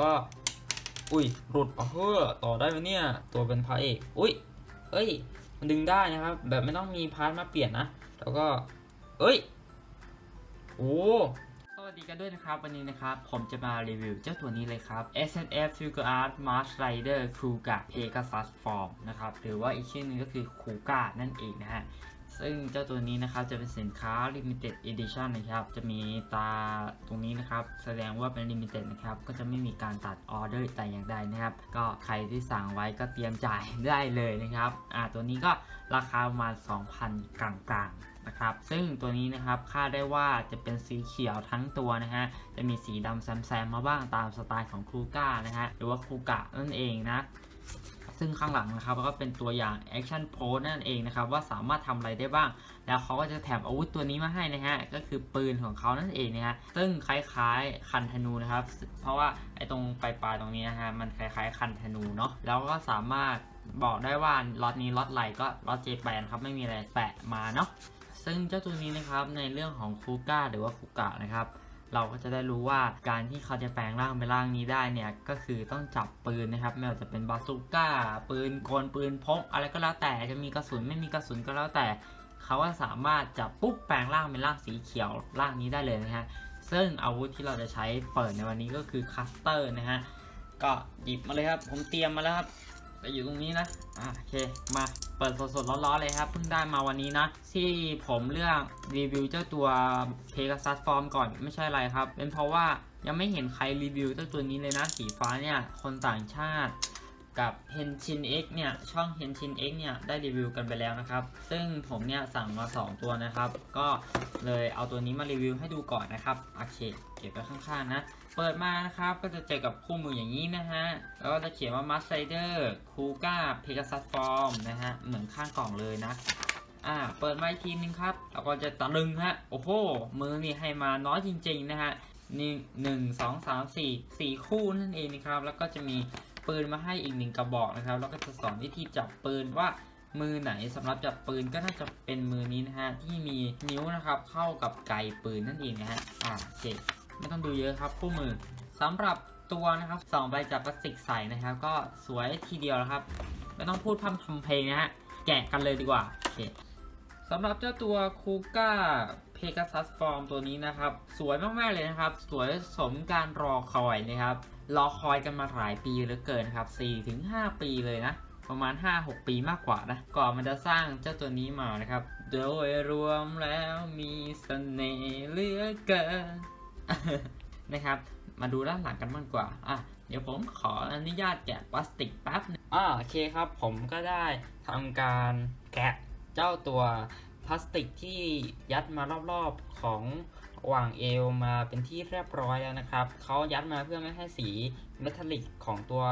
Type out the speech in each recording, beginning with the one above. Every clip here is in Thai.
ก็อุ้ยหลุดอ๋อเฮ้อต่อได้ไหมเนี่ยตัวเป็นพระเอกอุ้ยเอ้ยมันดึงได้นะครับ แบบไม่ต้องมีพาร์ทมาเปลี่ยนนะแล้วก็เอ้ยโอ้สวัสดีกันด้วยนะครับ วันนี้นะครับ ผมจะมารีวิวเจ้าตัวนี้เลยครับ S N F Figure Art March Rider Kuga Pegasus Form นะครับหรือว่าอีกชื่อนึงก็คือ Kuga นั่นเองนะฮะ ซึ่งเจ้าตัวนี้นะครับจะเป็นสินค้า Limited Edition นะครับ จะมีตาตรงนี้นะครับ แสดงว่าเป็น Limited นะครับ ก็จะไม่มีการตัดออเดอร์แต่อย่างใดนะครับ ก็ใครที่สั่งไว้ก็เตรียมจ่ายได้เลยนะครับอ่าตัวนี้ก็ราคาประมาณ 2,000 กลางๆนะครับ ซึ่งตัวนี้นะครับคาดได้ว่าจะเป็นสีเขียวทั้งตัวนะฮะ จะมีสีดำแซมๆมาบ้างตามสไตล์ของครูก้านะฮะ หรือว่าครูกะนั่นเองนะ ซึ่งข้างหลังนะครับก็เป็นตัวอย่าง Action Pose นั่นเองนะครับว่าสามารถทำอะไรได้บ้าง แล้วเขาก็จะแถมอาวุธตัวนี้มาให้นะฮะก็คือปืนของเขานั่นเองนะฮะซึ่งคล้ายๆคันธนูนะครับ เพราะว่าไอ้ตรงปลายๆตรงนี้นะฮะมันคล้ายๆ คันธนูเนาะแล้วก็สามารถบอกได้ว่าล็อตนี้ล็อตไหลก็ล็อตเจแปนครับไม่มีอะไรแปะมาเนาะซึ่งเจ้าตัวนี้นะครับในเรื่องของคูก้าหรือว่าคูกะนะครับ เราก็จะได้รู้ว่าการที่เขาจะแปลงร่างเป็นร่างนี้ได้เนี่ยก็คือต้องจับปืนนะครับไม่ว่าจะเป็นบาซูก้า ปืนกลปืนพกอะไรก็แล้วแต่จะมีกระสุนไม่มีกระสุนก็แล้วแต่ เขาก็สามารถจับปุ๊บแปลงร่างเป็นร่างสีเขียวร่างนี้ได้เลยนะฮะซึ่งอาวุธที่เราจะใช้เปิดในวันนี้ก็คือคัสเตอร์นะฮะก็หยิบมาเลยครับ ผมเตรียมมาแล้วครับ แต่อยู่ตรงนี้นะอะโอเค มาเปิดสดๆร้อนๆเลยครับ เพิ่งได้มาวันนี้นะ ที่ผมเลือกรีวิวเจ้าตัว Pegasus Form ก่อนไม่ใช่อะไรครับ เป็นเพราะว่ายังไม่เห็นใครรีวิวเจ้าตัวนี้เลยนะ สีฟ้าเนี่ย คนต่างชาติกับ Henshin X เนี่ย ช่อง Henshin X เนี่ย ได้รีวิวกันไปแล้วนะครับ ซึ่งผมเนี่ย สั่งมา 2 ตัวนะครับ ก็เลยเอาตัวนี้มารีวิวให้ดูก่อนนะครับ โอเค เก็บไว้ข้างๆนะ เปิดมานะครับก็จะเจอกับคู่มืออย่างนี้นะฮะ แล้วก็จะเขียนว่า Mask Rider Kuga Pegasus Form นะฮะ เหมือนข้างกล่องเลยนะ อ่า เปิดมาอีกทีนึงครับ แล้วก็จะตะลึงฮะ โอ้โห มือนี่ให้มาน้อยจริงๆนะฮะนี่หนึ่งสองสามสี่สี่คู่นั่นเองนะครับ แล้วก็จะมีปืนมาให้อีกหนึ่งกระบอกนะครับ แล้วก็จะสอนวิธีจับปืนว่ามือไหนสำหรับจับปืนก็น่าจะเป็นมือนี้นะฮะที่มีนิ้วนะครับเข้ากับไกปืนนั่นเองนะฮะอ่าโอเค ไม่ต้องดูเยอะครับคู่มือสำหรับตัวนะครับสองใบจับพลาสติกใสนะครับ ก็สวยทีเดียวแล้วครับ ไม่ต้องพูดพร่ำทำเพลงนะฮะแกะกันเลยดีกว่าโอเคสำหรับเจ้าตัวคูก้าเพก a ซัสฟอร์มตัวนี้นะครับ สวยมากๆเลยนะครับ สวยสมการรอคอยนะครับ รอคอยกันมาหลายปีเหลือเกินครับ 4-5 ปีเลยนะประมาณ 5-6 ปีมากกว่านะก่อนมันจะสร้างเจ้าตัวนี้มานะครับ โดยรวมแล้วมีเสน่ห์เหลือเกิน นะครับ มาดูด้านหลังกันมากกว่า อะ เดี๋ยวผมขออนุญาตแกะพลาสติกแป๊บนึงอ่าโอเคครับ ผมก็ได้ทำการแกะเจ้าตัวพลาสติกที่ยัดมารอบๆของ ว่างเอวมาเป็นที่เรียบร้อยแล้วนะครับเขายัดมาเพื่อไม่ให้สีเมทัลลิกของตัว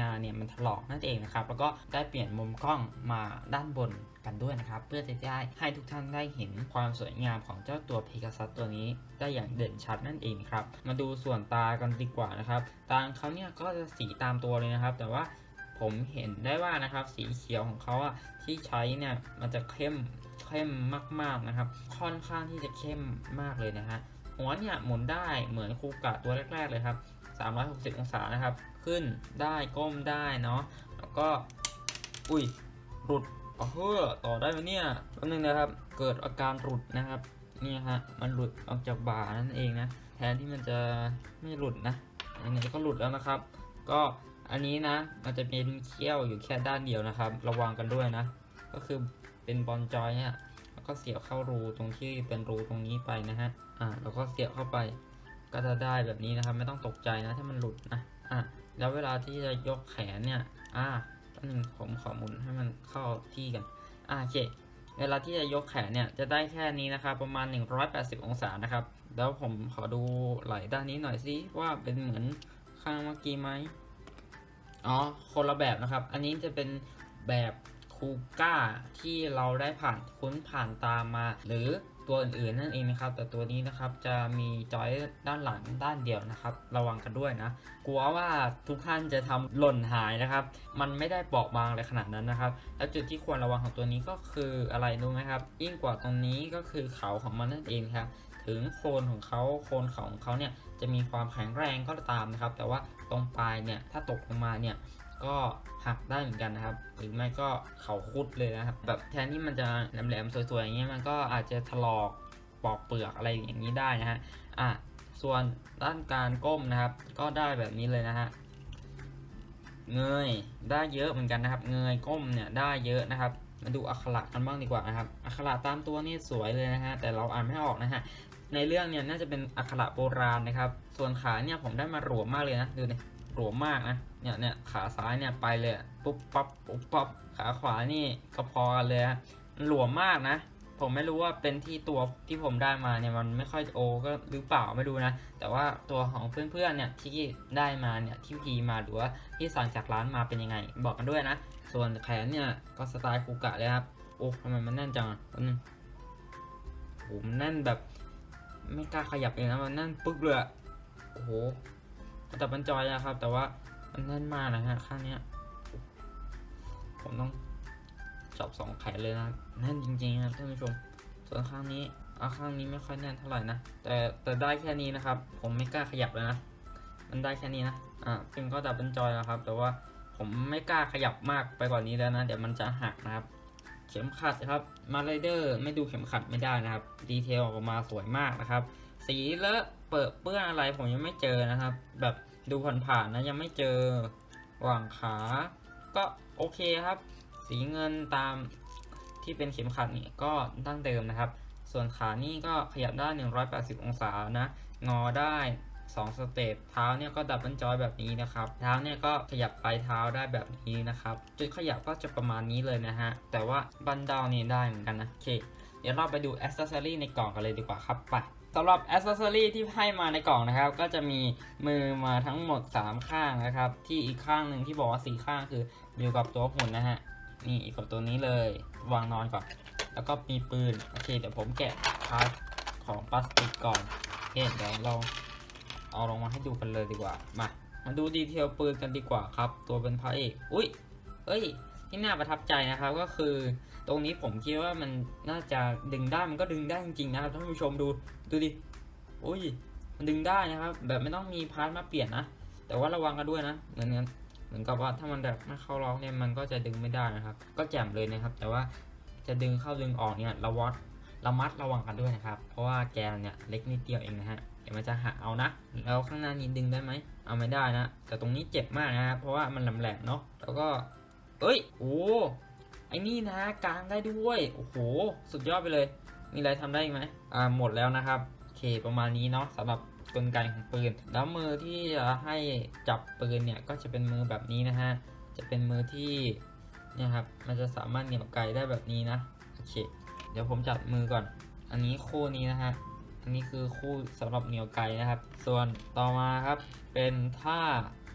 งานเนี่ยมันถลอกนั่นเองนะครับ แล้วก็ได้เปลี่ยนมุมกล้องมาด้านบนกันด้วยนะครับ เพื่อจะได้ให้ทุกท่านได้เห็นความสวยงามของเจ้าตัวเพก a ซัสตัวนี้ได้อย่างเด่นชัดนั่นเองครับ มาดูส่วนตากันดีกว่านะครับ ตาเขาเนี่ยก็จะสีตามตัวเลยนะครับ แต่ว่าผมเห็นได้ว่านะครับสีเขียวของเขาอะที่ใช้เนี่ยมันจะเข้ม เข้มมากๆนะครับ ค่อนข้างที่จะเข้มมากเลยนะฮะหัวเนี่ยหมุนได้เหมือนคูกะตัวแรก ๆเลยครับ 360 องศานะครับ ขึ้นได้ก้มได้เนาะแล้วก็ อุ้ยหลุดอ๋ออต่อได้ไหมเนี่ยแป๊บนึงนะครับ เกิดอาการหลุดนะครับนี่ฮะมันหลุดออกจากบ่านั่นเองนะแทนที่มันจะไม่หลุดนะอันนี้ก็หลุดแล้วนะครับ ก็อันนี้นะมันจะเป็นเขี้ยวอยู่แค่ด้านเดียวนะครับ ระวังกันด้วยนะ ก็คือ เป็นบอลจอยเนี่ยแล้วก็เสียบเข้ารูตรงที่เป็นรูตรงนี้ไปนะฮะอ่าแล้วก็เสียบเข้าไป ก็จะได้แบบนี้นะครับ ไม่ต้องตกใจนะถ้ามันหลุดนะอะแล้วเวลาที่จะยกแขนเนี่ยอ่าแป๊บนึงผมขอหมุนให้มันเข้าที่กันอ่าโอเคเวลาที่จะยกแขนเนี่ยจะได้แค่นี้นะครับประมาณ 180 องศานะครับ แล้วผมขอดูไหล่ด้านนี้หน่อยสิว่าเป็นเหมือนข้างเมื่อกี้ไหมอ๋อคนละแบบนะครับ อันนี้จะเป็นแบบ คูก้าที่เราได้ผ่านคุ้นผ่านตามมา หรือตัวอื่นๆนั่นเองนะครับ แต่ตัวนี้นะครับจะมีจอยด้านหลังด้านเดียวนะครับ ระวังกันด้วยนะ กลัวว่าทุกท่านจะทำหล่นหายนะครับ มันไม่ได้เปราะบางอะไรขนาดนั้นนะครับ แล้วจุดที่ควรระวังของตัวนี้ก็คืออะไรรู้ไหมครับ ยิ่งกว่าตรงนี้ก็คือเขาของมันนั่นเองครับ ถึงโคนของเขาโคนเขาของเขาเนี่ยจะมีความแข็งแรงก็ตามนะครับ แต่ว่าตรงปลายเนี่ยถ้าตกลงมาเนี่ย ก็หักได้เหมือนกันนะครับ หรือไม่ก็เขาคุดเลยนะครับ แบบแทนที่มันจะแหลมๆสวยๆอย่างเงี้ยมันก็อาจจะถลอกปอกเปลือกอะไรอย่างนี้ได้นะฮะอะส่วนด้านการก้มนะครับ ก็ได้แบบนี้เลยนะฮะเงยได้เยอะเหมือนกันนะครับ เงยก้มเนี่ยได้เยอะนะครับมาดูอักขระกันบ้างดีกว่านะครับอักขระตามตัวนี่สวยเลยนะฮะแต่เราอ่านไม่ออกนะฮะในเรื่องเนี่ยน่าจะเป็นอักขระโบราณนะครับ ส่วนขาเนี่ยผมได้มาหลวมมากเลยนะดูนี่ห ลวมมากนะ เนี่ยเนี่ยขาซ้ายเนี่ยไปเลยปุ๊บปั๊บปุ๊บปั๊บขาขวานี่ก็พอกันเลยฮะมันหลวมมากนะ ผมไม่รู้ว่าเป็นที่ตัวที่ผมได้มาเนี่ยมันไม่ค่อยโอก็หรือเปล่าไม่รู้นะ แต่ว่าตัวของเพื่อนๆเนี่ยที่ได้มาเนี่ยที่พีมาหรือว่าที่สั่งจากร้านมาเป็นยังไง บอกกันด้วยนะ ส่วนแขนเนี่ยก็สไตล์คูกะเลยครับโอ้ทำไมมันแน่นจังอะแป๊บนึงโอ้มันแน่นแบบ ไม่กล้าขยับเลยนะมันแน่นปึ๊กเลยโอ้โห แต่มันจอยนะครับ แต่ว่ามันแน่นมากนะฮะข้างเนี้ย ผมต้องจับสองแขนเลยนะแน่นจริงๆครับท่านผู้ชม ส่วนข้างนี้เอาข้างนี้ไม่ค่อยแน่นเท่าไหร่นะแต่แต่ได้แค่นี้นะครับ ผมไม่กล้าขยับเลยนะมันได้แค่นี้นะอ่าซึ่งก็ดับเบิลจอยแล้วครับ แต่ว่าผมไม่กล้าขยับมากไปกว่านี้แล้วนะ เดี๋ยวมันจะหักนะครับ เข็มขัดครับมาไรเดอร์ไม่ดูเข็มขัดไม่ได้นะครับ ดีเทลออกมาสวยมากนะครับ สีเลอะเปิดเปื้อนอะไรผมยังไม่เจอนะครับ แบบดูผ่านๆนะยังไม่เจอหว่างขา ก็โอเคครับ สีเงินตามที่เป็นเข็มขัดนี่ก็ตั้งเดิมนะครับ ส่วนขานี่ก็ขยับได้ 180 องศานะ งอได้ 2 สเต็ปเท้าเนี่ยก็ดับเบิลจอยแบบนี้นะครับ เท้าเนี่ยก็ขยับปลายเท้าได้แบบนี้นะครับ จุดขยับก็จะประมาณนี้เลยนะฮะ แต่ว่าบันดาวนี่ได้เหมือนกันนะโอเค เดี๋ยวเราไปดูอ c เซอรี่ในกล่องกันเลยดีกว่าครับไป สำหรับอ c เซ s ซอรี่ที่ให้มาในกล่องนะครับ ก็จะมีมือมาทั้งหมด 3 ข้างนะครับ ที่อีกข้างหนึ่งที่บอกว่า4ข้างคืออยู่กับตัวหุ่นนะฮะนี่อีกกับตัวนี้เลยวางนอนก่อน แล้วก็มีปืนโอเคเดี๋ยวผมแกะพาร์ทของพลาสติกก่อนโอเคเดี๋ยวเราเอาลงมาให้ดูกันเลยดีกว่ามามาดูดีเทลปืนกันดีกว่าครับ ตัวเป็นพระเอกอุ้ยเอ้ย ที่น่าประทับใจนะครับก็คือ ตรงนี้ผมคิดว่ามันน่าจะดึงได้มันก็ดึงได้จริงๆนะครับท่านผู้ชมดูดูดิโอ้ยมันดึงได้นะครับ แบบไม่ต้องมีพาร์ทมาเปลี่ยนนะแต่ว่าระวังกันด้วยนะเหมือนกันเหมือนกับว่าถ้ามันแบบไม่เข้าล็อกเนี่ยมันก็จะดึงไม่ได้นะครับ ก็แจ่มเลยนะครับ แต่ว่าจะดึงเข้าดึงออกเนี่ยระวัดระมัดระวังกันด้วยนะครับ เพราะว่าแกนเนี่ยเล็กนิดเดียวเองนะฮะเดี๋ยวมันจะหักเอานะแล้วข้างหน้านี้ดึงได้ไหมเอาไม่ได้นะ แต่ตรงนี้เจ็บมากนะครับเพราะว่ามันแหลมๆเนาะแล้วก็ เอ้ย โอ้ไอ้นี่นะกลางได้ด้วย โอ้โห สุดยอดไปเลย มีอะไรทำได้อีกไหมอ่า หมดแล้วนะครับโอเคประมาณนี้เนาะสำหรับกลไกของปืน แล้วมือที่จะให้จับปืนเนี่ยก็จะเป็นมือแบบนี้นะฮะ จะเป็นมือที่เนี่ยครับ มันจะสามารถเหนี่ยวไกลได้แบบนี้นะ โอเค เดี๋ยวผมจับมือก่อน อันนี้คู่นี้นะฮะ อันนี้คือคู่สำหรับเหนี่ยวไกลนะครับ ส่วนต่อมาครับ เป็นท่า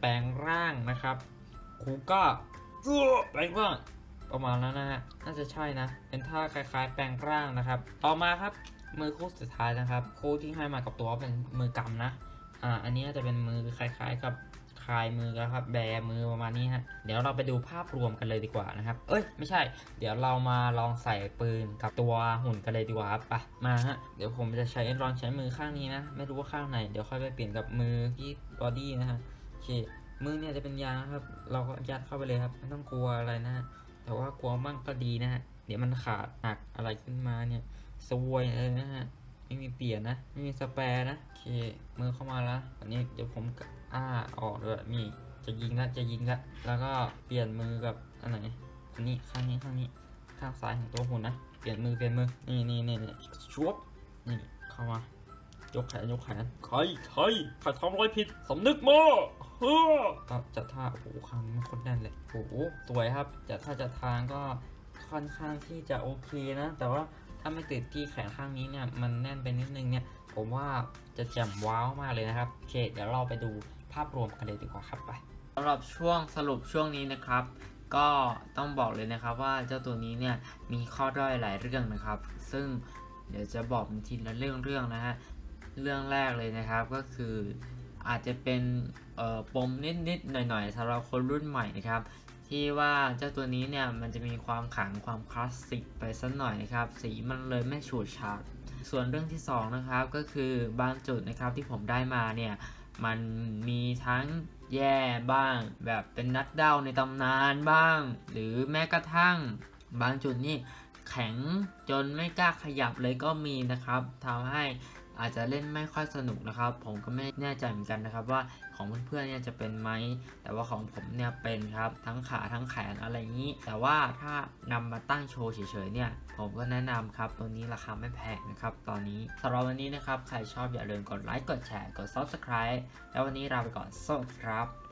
แปลงร่างนะครับคูก้า แปลงร่างประมาณนั้นนะฮะ น่าจะใช่นะ เป็นท่าคล้ายๆ แปลงร่างนะครับ ต่อมาครับ มือคู่สุดท้ายนะครับ คู่ที่ให้มากับตัวเป็นมือกำนะ อ่า อันนี้จะเป็นมือคล้าย ๆ กับคลายมือแล้วครับ แบมือประมาณนี้ฮะ เดี๋ยวเราไปดูภาพรวมกันเลยดีกว่านะครับ เอ้ย ไม่ใช่ เดี๋ยวเรามาลองใส่ปืนกับตัวหุ่นกันเลยดีกว่าครับไปมาฮะ เดี๋ยวผมจะใช้ลองใช้มือข้างนี้นะ ไม่รู้ว่าข้างไหน เดี๋ยวค่อยไปเปลี่ยนกับมือที่บอดี้นะฮะ โอเค มือเนี่ยจะเป็นยางครับ เราก็ยัดเข้าไปเลยครับ ไม่ต้องกลัวอะไรนะฮะแต่ว่ากลัวมั่งก็ดีนะฮะเดี๋ยวมันขาดหักอะไรขึ้นมาเนี่ยซวยเลยนะฮะไม่มีเปลี่ยนนะไม่มีสแปร์นะโอเคมือเข้ามาแล้วอันนี้เดี๋ยวผมอ้าออกเลยนี่จะยิงละจะยิงละแล้วก็เปลี่ยนมือกับอันไหนอันนี้ข้างนี้ข้างนี้ข้างซ้ายของตัวหุ่นนะเปลี่ยนมือเปลี่ยนมือนี่นี่นี่นี่ชวบนี่เข้ามายกแขนยกแขนใครใครใครทำอะไรผิดสำนึกมา เฮ้อก็จัดท่าโอ้โหครั้งมันโคนแน่นเลยโอ้โหสวยครับจัดท่าจัดทางก็ค่อนข้างที่จะโอเคนะ แต่ว่าถ้าไม่ติดที่แขนข้างนี้เนี่ยมันแน่นไปนิดนึงเนี่ย ผมว่าจะแจ่มว้าวมากเลยนะครับโอเคเดี๋ยวเราไปดูภาพรวมกันเลยดีกว่าครับไปสำหรับช่วงสรุปช่วงนี้นะครับ ก็ต้องบอกเลยนะครับว่าเจ้าตัวนี้เนี่ยมีข้อด้อยหลายเรื่องนะครับ ซึ่งเดี๋ยวจะบอกเป็นทีละเรื่องเรื่องนะฮะเรื่องแรกเลยนะครับก็คือ อาจจะเป็นปมนิดๆหน่อยๆสำหรับคนรุ่นใหม่นะครับ ที่ว่าเจ้าตัวนี้เนี่ยมันจะมีความขลังความคลาสสิกไปสักหน่อยนะครับ สีมันเลยไม่ฉูดฉาดส่วนเรื่องที่สองนะครับก็คือบางจุดนะครับที่ผมได้มาเนี่ยมันมีทั้งแย่บ้าง แบบเป็นนักเด้าในตำนานบ้าง หรือแม้กระทั่งบางจุดนี่แข็งจนไม่กล้าขยับเลยก็มีนะครับทำให้ อาจจะเล่นไม่ค่อยสนุกนะครับ ผมก็ไม่แน่ใจเหมือนกันนะครับ ว่าของเพื่อนๆเนี่ยจะเป็นไหมแต่ว่าของผมเนี่ยเป็นครับทั้งขาทั้งแขนอะไรอย่างนี้ แต่ว่าถ้านำมาตั้งโชว์เฉยๆเนี่ยผมก็แนะนำครับตัวนี้ราคาไม่แพงนะครับตอนนี้สำหรับวันนี้นะครับใครชอบอย่าลืมกดไลค์กดแชร์กด subscribe แล้ววันนี้ลาไปก่อนสวัสดีครับ